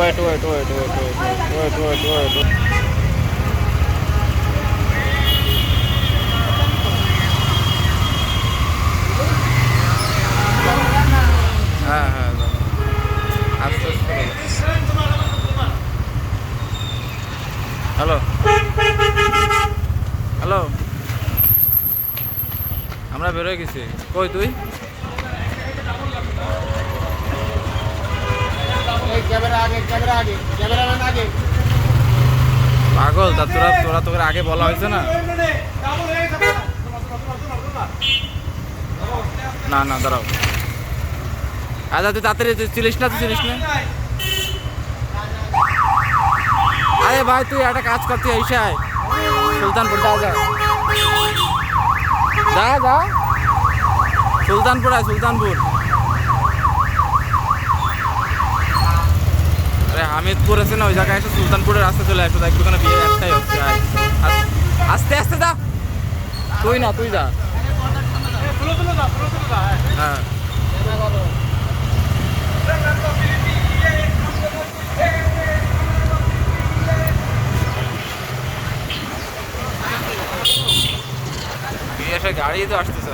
Wait wait wait wait wait wait wait wait হ্যাঁ হ্যাঁ আস্তে আস্তে হ্যালো হ্যালো আমরা বেরোয় গেছি কই তুই পাগল, তা তোরা তোরা তোকে আগে বলা হয়েছে না? না না, দাঁড়াও। আচ্ছা তুই তাড়াতাড়ি তুই চিলিস না, তুই চিলিস না? আরে ভাই, তুই একটা কাজ কর, তুই এসে আয়। সুলতানপুর যা যা। যা যা। সুলতানপুর আয়, সুলতানপুর। হামিদপুর আছে না ওই জায়গায় এসে সুলতানপুরের রাস্তা চলে আসো দেখ ওখানে বিয়ে একটাই হচ্ছে আস্তে আস্তে যা। তুই না তুই যা। হ্যাঁ। গাড়ি তো আসতেছে